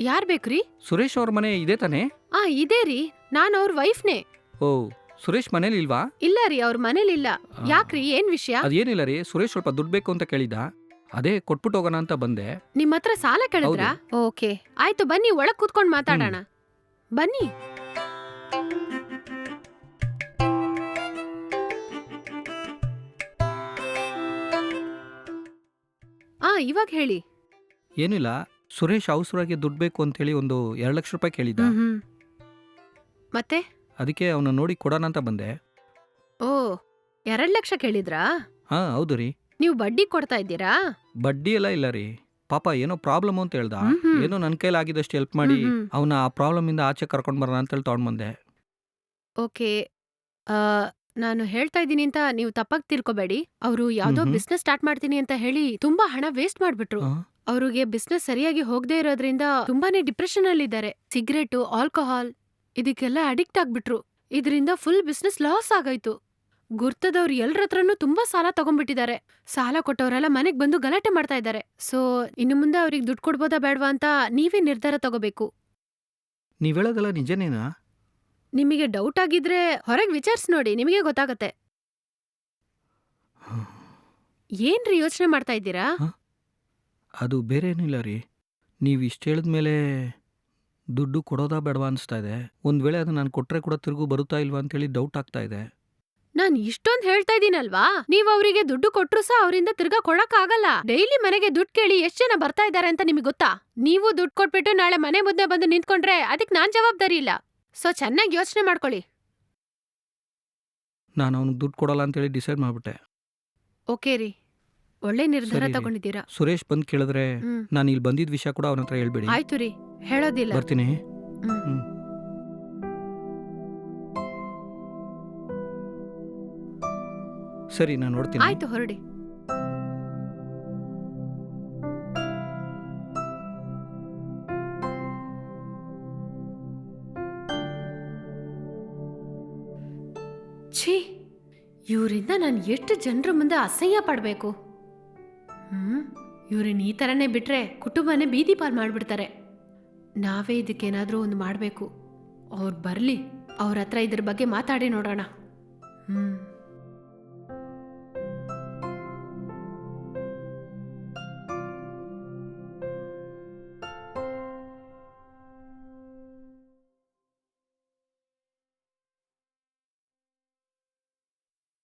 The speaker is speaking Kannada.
ಯಾರ್ ಬೇಕ್ರಿ? ಸುರೇಶ್ ಅವ್ರ ಮನೆ ಇದೆ ತಾನೇ? ಆ ಇದೇ ರೀ. ನಾನು ಅವ್ರ ವೈಫ್ನೇ. ಓ ಸುರೇಶ್ ಮನೇಲಿ ಇಲ್ವಾ? ಇಲ್ಲ ರೀ ಅವ್ರ ಮನೇಲಿಲ್ಲ ಯಾಕ್ರಿ ಏನ್ ವಿಷಯ? ಅದೇನಿಲ್ಲ ರೀ ಸುರೇಶ್ ಸ್ವಲ್ಪ ದುಡ್ಡು ಬೇಕು ಅಂತ ಕೇಳಿದ ಅದೇ ಕೊಟ್ಬಿಟ್ಟು ಹೋಗೋಣ ಅಂತ ಬಂದೆ. ನಿಮ್ಮ ಹತ್ರ ಸಾಲ ಕೇಳಿದ್ರಾ? ಓಕೆ. ಆಯ್ತು ಬನ್ನಿ ಒಳಗ್ ಕೂತ್ಕೊಂಡು ಮಾತಾಡೋಣ. ಬನ್ನಿ. ಆ ಇವಾಗ ಹೇಳಿ. ಏನಿಲ್ಲ. ಸುರೇಶ್ ಅವಸರವಾಗಿ ದುಡ್ಡು ಬೇಕು ಅಂತೇಳಿ ಒಂದು ಎರಡು ಲಕ್ಷ ರೂಪಾಯಿ ಕೇಳಿದ್ದ. ಹ್ಮ್, ಹ್ಮ್. ಮತ್ತೆ? ಅದಕ್ಕೆ ಅವನ ನೋಡಿ ಕೊಡೋಣ ಅಂತ ಬಂದೆ. ಓ ಎರಡ್ ಲಕ್ಷ ಕೇಳಿದ್ರಾ? ಹಾ ಹೌದು ರೀ. ನೀವು ಬಡ್ಡಿ ಕೊಡ್ತಾ ಇದ್ದೀರಾ? ಬಡ್ಡಿ ಎಲ್ಲ ಇಲ್ಲ ರೀ. ಪಾಪ ಏನೋ ಪ್ರಾಬ್ಲಮ್ ಅಂತ ಹೇಳ್ದ. ಹ್ಮ್, ಹ್ಮ್. ಏನೋ ನನ್ನ ಕೈಲಾಗಿದ್ದಷ್ಟು ಹೆಲ್ಪ್ ಮಾಡಿ ಹ್ಮ್, ಹ್ಮ್. ಅವನ ಆ ಪ್ರಾಬ್ಲಮ್ ಇಂದ ಆಚೆ ಕರ್ಕೊಂಡು ಬರೋಣ ಅಂತೇಳಿ ತಗೊಂಡ್ ಬಂದೆ. ಓಕೆ. ಆ, ನಾನು ಹೇಳ್ತಾ ಇದ್ದೀನಿ ಅಂತ ನೀವು ತಪ್ಪಾಗಿ ತಿಳ್ಕೊಬೇಡಿ. ಅವರು ಯಾವ್ದೋ. ಬಿಸ್ನೆಸ್ ಸ್ಟಾರ್ಟ್ ಮಾಡ್ತೀನಿ ಅಂತ ಹೇಳಿ ತುಂಬಾ ಹಣ ವೇಸ್ಟ್ ಮಾಡ್ಬಿಟ್ರು. ಆ? ಅವ್ರಿಗೆ ಬಿಸ್ನೆಸ್ ಸರಿಯಾಗಿ ಹೋಗದೆ ಇರೋದ್ರಿಂದ ತುಂಬಾನೇ ಡಿಪ್ರೆಷನ್ ಅಲ್ಲಿದ್ದಾರೆ ಸಿಗರೇಟು ಆಲ್ಕೋಹಾಲ್ ಇದಕ್ಕೆಲ್ಲ ಅಡಿಕ್ಟ್ ಆಗ್ಬಿಟ್ರು. ಇದರಿಂದ ಫುಲ್ ಬಿಸ್ನೆಸ್ ಲಾಸ್ ಆಗಾಯ್ತು. ಗುರ್ತದವ್ರು ಎಲ್ರ ಹತ್ರನೂ ತುಂಬಾ ಸಾಲ ತಗೊಂಡ್ಬಿಟ್ಟಿದ್ದಾರೆ. ಸಾಲ ಕೊಟ್ಟವರೆಲ್ಲ ಮನೆಗ್ ಬಂದು ಗಲಾಟೆ ಮಾಡ್ತಾ ಇದ್ದಾರೆ. ಸೊ ಇನ್ನು ಮುಂದೆ ಅವ್ರಿಗೆ ದುಡ್ಡು ಕೊಡ್ಬೋದಾ ಬೇಡವಾ ಅಂತ ನೀವೇ ನಿರ್ಧಾರ ತಗೋಬೇಕು. ನೀವ್ ಹೇಳೋದೆಲ್ಲ ನಿಜನೇನಾ? ನಿಮಗೆ ಡೌಟ್ ಆಗಿದ್ರೆ ಹೊರಗೆ ವಿಚಾರಿಸಿ ನೋಡಿ ನಿಮಗೆ ಗೊತ್ತಾಗತ್ತೆ. ಏನ್ರಿ ಯೋಚನೆ ಮಾಡ್ತಾ ಇದ್ದೀರಾ? ಅದು ಬೇರೆ ಏನಿಲ್ಲ ರೀ. ನೀವು ಇಷ್ಟು ಹೇಳಿದ್ಮೇಲೆ ದುಡ್ಡು ಕೊಡೋದಾ ಬೇಡವಾ ಅನಿಸ್ತಾ ಇದೆ. ಒಂದು ವೇಳೆ ಅದು ನಾನು ಕೊಟ್ಟರೆ ಕೂಡ ತಿರುಗು ಬರುತ್ತಾ ಇಲ್ವಾ ಅಂತೇಳಿ ಡೌಟ್ ಆಗ್ತಾ ಇದೆ. ನಾನ್ ಇಷ್ಟೊಂದ್ ಹೇಳ್ತಾ ಇದೀನಲ್ವಾ? ನೀವ್ ಅವರಿಗೆ ದುಡ್ಡು ಕೊಟ್ರು ಸಹ ಅವರಿಂದ ತಿರ್ಗಾ ಕೊಡಕ್ಕಾಗಲ್ಲ ಡೈಲಿ ಮನೆಗೆ ದುಡ್ಡು ಕೇಳಿ ಎಷ್ಟ್ ಜನ ಬರ್ತಾ ಇದ್ದಾರೆ ಅಂತ ನಿಮಗೆ ಗೊತ್ತಾ? ನೀವು ದುಡ್ಡು ಕೊಟ್ಬಿಟ್ಟು ನಾಳೆ ಮನೆ ಮುಂದೆ ಬಂದು ನಿಂತ್ಕೊಂಡ್ರೆ ಅದಕ್ಕೆ ನಾನ್ ಜವಾಬ್ದಾರಿ ಇಲ್ಲ. ಸೊ ಚೆನ್ನಾಗಿ ಯೋಚನೆ ಮಾಡ್ಕೊಳ್ಳಿ. ನಾನು ಅವ್ನಿಗೆ ದುಡ್ಡು ಕೊಡಲ್ಲ ಅಂತೇಳಿ ಡಿಸೈಡ್ ಮಾಡ್ಬಿಟ್ಟೆ. ಓಕೆ ರೀ. ಒಳ್ಳೆ ನಿರ್ಧಾರ ಸರಿ ರೀ. ತಗೊಂಡಿದ್ದೀರಾ? ಸುರೇಶ್ ಬಂದ್ ಕೇಳಿದ್ರೆ ಹ್ಮ್. ನಾನು ಇಲ್ಲಿ ಬಂದಿದ್ದ ವಿಷಯ ಕೂಡ ಅವನ ಹತ್ರ ಹೇಳ್ಬೇಡಿ. ಆಯ್ತು ರೀ ಹೇಳೋದಿಲ್ಲ. ಬರ್ತೀನಿ. ಹ್ಮ್. ಹ್ಮ್. ಸರಿ ನಾನು ನೋಡ್ತೀನಿ. ಆಯ್ತು ಹೊರಡಿ. ಛೀ ಇವರಿಂದ ನಾನು ಎಷ್ಟು ಜನರ ಮುಂದೆ ಅಸಹ್ಯ ಪಡಬೇಕು? ಹ್ಮ್? ಇವ್ರನ್ನ ಈ ಥರನೇ ಬಿಟ್ರೆ ಕುಟುಂಬನೇ ಬೀದಿ ಪಾಲ್ ಮಾಡಿಬಿಡ್ತಾರೆ. ನಾವೇ ಇದಕ್ಕೇನಾದರೂ ಒಂದು ಮಾಡಬೇಕು. ಅವ್ರು ಬರಲಿ, ಅವ್ರ ಹತ್ರ ಇದ್ರ ಬಗ್ಗೆ ಮಾತಾಡಿ ನೋಡೋಣ. ಹ್ಮ್.